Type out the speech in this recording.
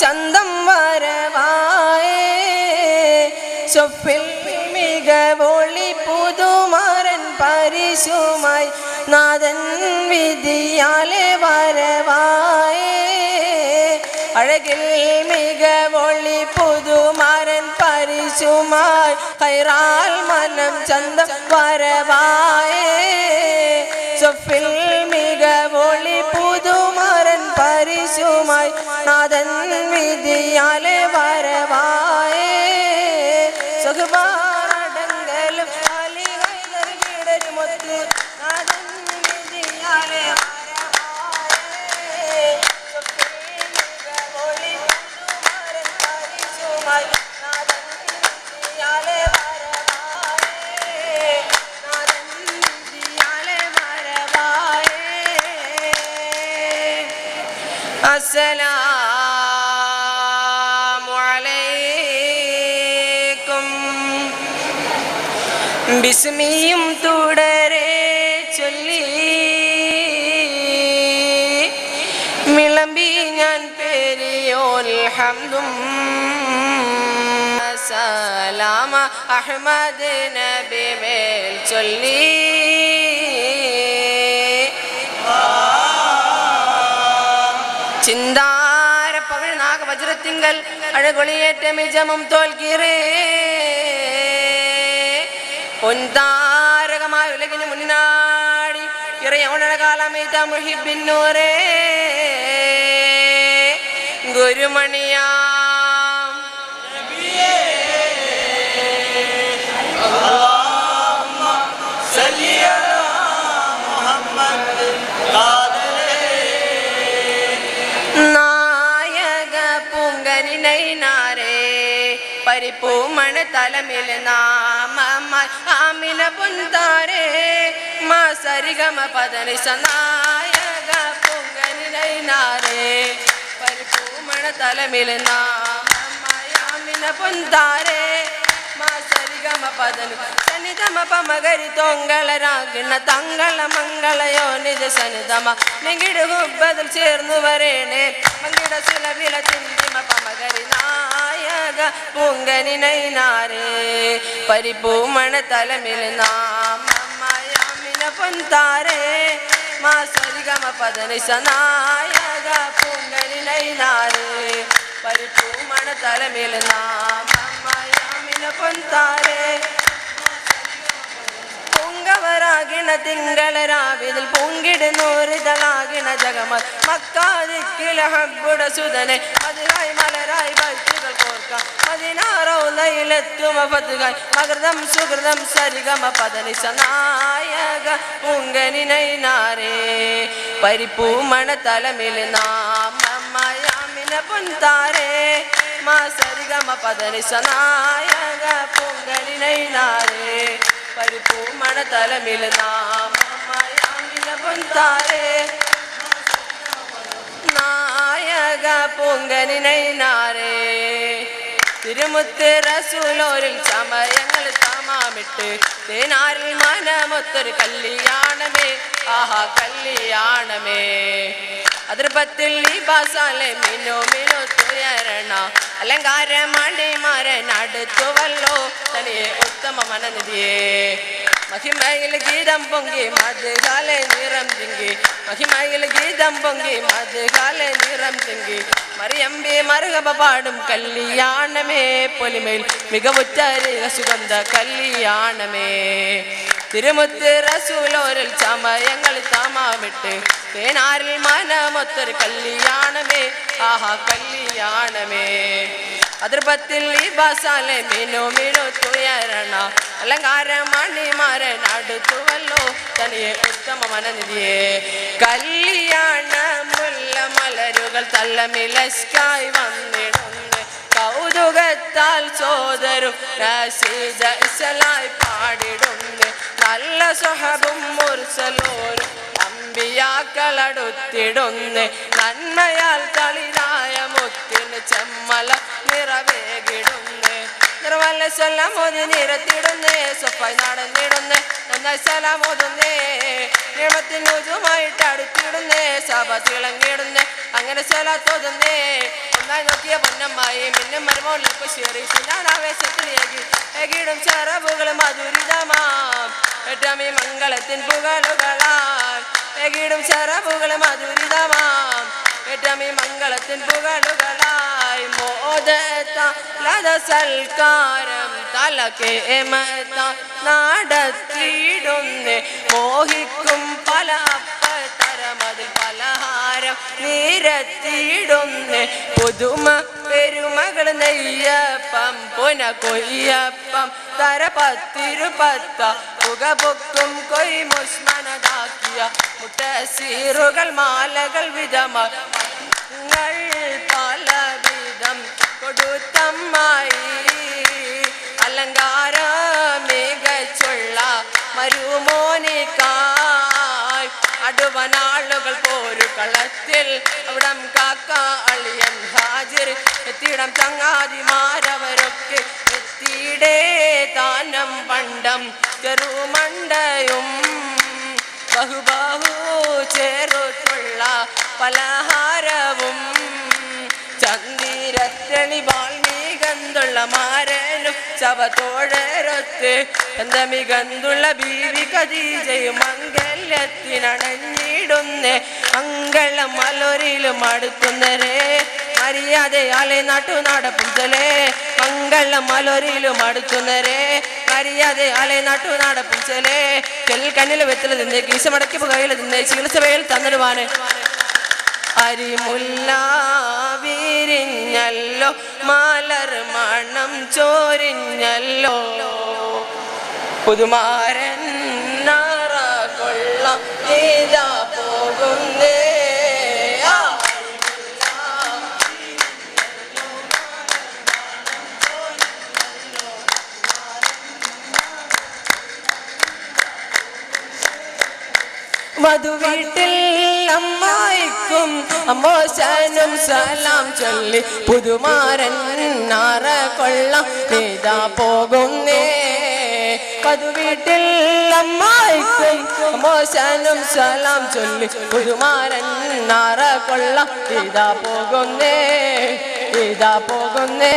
ചന്തം വരവായേ. സ്വപ്പിൽ മികവൊളി പുതുമാരൻ പരിശുമായി നാഥൻ വിധിയാലെ വരവായേ. അഴകിൽ മികവൊളി പുതുമാരൻ പരിശുമായി കൈറാൽ മനം ചന്തം വരവായേ. സ്വപ്പിൽ വരവായേ عليكم. ബിസ്മിയും തുടരെ ചൊല്ലി. മിളമ്പി ഞാൻ പേരിയോൽ ഹംദും. സലാമ അഹമ്മദ് നബി മേൽ ചൊല്ലി. ചിന്താര നാഗ നാഗവജ്രത്തിങ്കൽ അഴകൊളിയേറ്റ മിജമും തോൽക്കീറേ. പൊൻതാരകമായ ഉലകിന് മുന്നാടി ഇറയോണകാലമേറ്റ മുഹിബിന്നൂരേ ഗുരുമണിയാം പരിപ്പൂമണ തലമിൽ നാമ ആമിന പുന്താരേ മാ സരിഗമ പദനിസ നായക പൂങ്കനിനൈനാരേ പരിപ്പൂമണ തലമിൽ നാമ ആമിന പുന്താരേ മാ സരിഗമ പദനി സനിതമ പമകരി തൊങ്കളരാകിണ തങ്കള മംഗളയോ നിജ സനിതമ നിങ്ങിട് ഹുബതിൽ ചേർന്നു വരേണേ മങ്കിട സുലഭില ചിന്തിമ പമകരി നായക പൂങ്കനി നൈനാരേ പരിപൂമണ തലമിൽ നാമയാമിന പൊന്താരേ മാ സരിഗമ പദനി സനായക പൂങ്കനി നൈനാരേ പരിപൂമണ തലമിൽ നാമയാമിന പൊന്താരേ പൊങ്കവരാകിണ തിങ്കളരാവിതിൽ പൊങ്കിടുന്നോരിതളാകിണ ജഗമത് മക്കാതിക്കില ഹബ്ബുട സുതനെ മതിലായി മലരായി பதினாறாம் லைலத்தும பதுகாய் மகர்தம் சுகிருதம் சரிகம பதனி சநாயக உங்க நினை நாரே பரிப்பூ மன தலமில் நாம் அம்மாயாமின பொன்தாரே. மா சரிகம பதனி சநாயக பொங்கலினை நாரே பரிப்பூ மன தலமில் நாம் அம்மாயாமின பொன்தாரே. நாயக பொங்கலினை நாரே തിരുമുത്ത് റസൂലോരിൽ സമയങ്ങൾ തമാമിട്ട്. തേനാരിൽ മനമൊത്തൊരു കല്യാണമേ. ആഹാ കല്യാണമേ. അതിർപ്പത്തിൽ ഈ ബാസാലെ മിനോ മിനോ തുയരണ. അലങ്കാര മണിമാരൻ അടുത്തുവല്ലോ തനിയെ ഉത്തമ മനനിധിയേ. മഹിമയിൽ ഗീതം പൊങ്കി മധുകാലെ നിറം തിങ്കി മഹിമയിൽ ഗീതം പൊങ്കി മധുകാലെ നിറം തിങ്കി മറിയമ്പി മറുകപ പാടും കല്യാണമേ പൊലിമേൽ മികവുറ്റ സുഗന്ധ കല്യാണമേ. തിരുമുത്ത് റസൂലോരിൽ ചമയങ്ങൾ താമാമിട്ട് തേനാരിൽ മനമൊത്തൊരു കല്യാണമേ. ആഹാ കല്യാണമേ. അതിർപ്പത്തിൽ ഈ ബാസാലെ മീനോ മീനോ തുയരണ. അലങ്കാര മണിമാരൻ അടുത്തുവല്ലോ തനിയെ ഉത്തമ മനനിധിയെ. കല്യാണ മുല്ല മലരുകൾ തല്ലമിലസ്കായി വന്നിടുന്നു. കൗതുകത്താൽ സോദരും റസീദ ഇസലായി പാടിടുന്നു. നല്ല സ്വഹബും മുർസലോരും. അമ്പിയാക്കളടുത്തിടുന്ന് നന്മയാൽ തളിരായ മുത്തിന് ചെമ്മല നിറവേകിടുന്ന്. നിർവല്ല ഒന്ന് നിരത്തിടുന്നേ. സ്വപ്പായി നടന്നിടുന്നേ. നന്നായി സലാമോതുന്നേ നിയമത്തിൽ അടുത്തിടുന്നേ. അങ്ങനെ സലാത്തോതുന്നേ ഒന്നായി നോക്കിയ പൊന്നമ്മായി മരുമോളിലേക്ക് ചെറവുകളും മധുരിതമാം എട്ടാമി മംഗളത്തിൻ പുകളുകളാൽ ചെറവുകളും മധുരിതമാം എട്ടാമി മംഗളത്തിൻ മോദത്ത ലത സൽക്കാരം തലക്കേമത്ത നടത്തിയിടുന്നേ മോഹിക്കും പല അപ്പത്തരമതിൽ പലഹാരം നിരത്തിയിടുന്നേ പുതുമ പെരുമകൾ നെയ്യപ്പം പുന കൊയ്യപ്പം തര പത്തിരുപത്ത പുകപൊക്കും കൊയ് മുസ്മനതാക്കിയ മുട്ട സീറുകൾ മാലകൾ വിധമ പലവിധം കൊടുത്തമ്മായി. അലങ്കാര മികച്ചുള്ള മരുമോനിക്കായി അടുവനാളുകൾ പോരു കളത്തിൽ അവിടം കാക്ക അളിയൻ ഹാജിർ. എത്തിയിടം ചങ്ങാതിമാരവരൊക്കെ എത്തിയിടേ താനം പണ്ടം ചെറുമണ്ടയും. ബഹുബാഹു ചേർത്തുള്ള പലഹാരവും. ചന്ദിരത്തണി വാൽമീകന്തുള്ള മാരനും ചവത്തോഴരൊത്ത് മികന്തുള്ള ബീവി കദീജയും മംഗല്യത്തിനണഞ്ഞിടുന്നേ. മംഗളം മലൊരിലും അടുക്കുന്നരേ. മര്യാദയാലെ നാട്ടു നടപ്പിച്ചലേ മംഗളം മലൊരിലും അടുക്കുന്നരേ. മര്യാദയാലെ നാട്ടു നടപ്പുഞ്ചലേ കണ്ണിൽ വെത്തിൽ നിന്ന് കീശമടക്കി പുകയിൽ നിന്ന് ചികിത്സ വേൽ തന്നിടുവാന്. അരിമുല്ല വിരിഞ്ഞല്ലോ മാലർ മണം ചോരിഞ്ഞല്ലോ. പുതുമാരൻ നാറ കൊള്ളം ഇതാ മധുവീട്ടിൽ അമ്മായിക്കും അമ്മോശനും സലാം ചൊല്ലി. പുതുമാരൻ നാറ കൊള്ളം നീതാ പോകുന്നേ. വധുവീട്ടിൽ അമ്മായിക്കും അമ്മോശനും സലാം ചൊല്ലി. പുതുമാരൻ നാറ കൊള്ളം നീതാ പോകുന്നേ നീതാ പോകുന്നേ.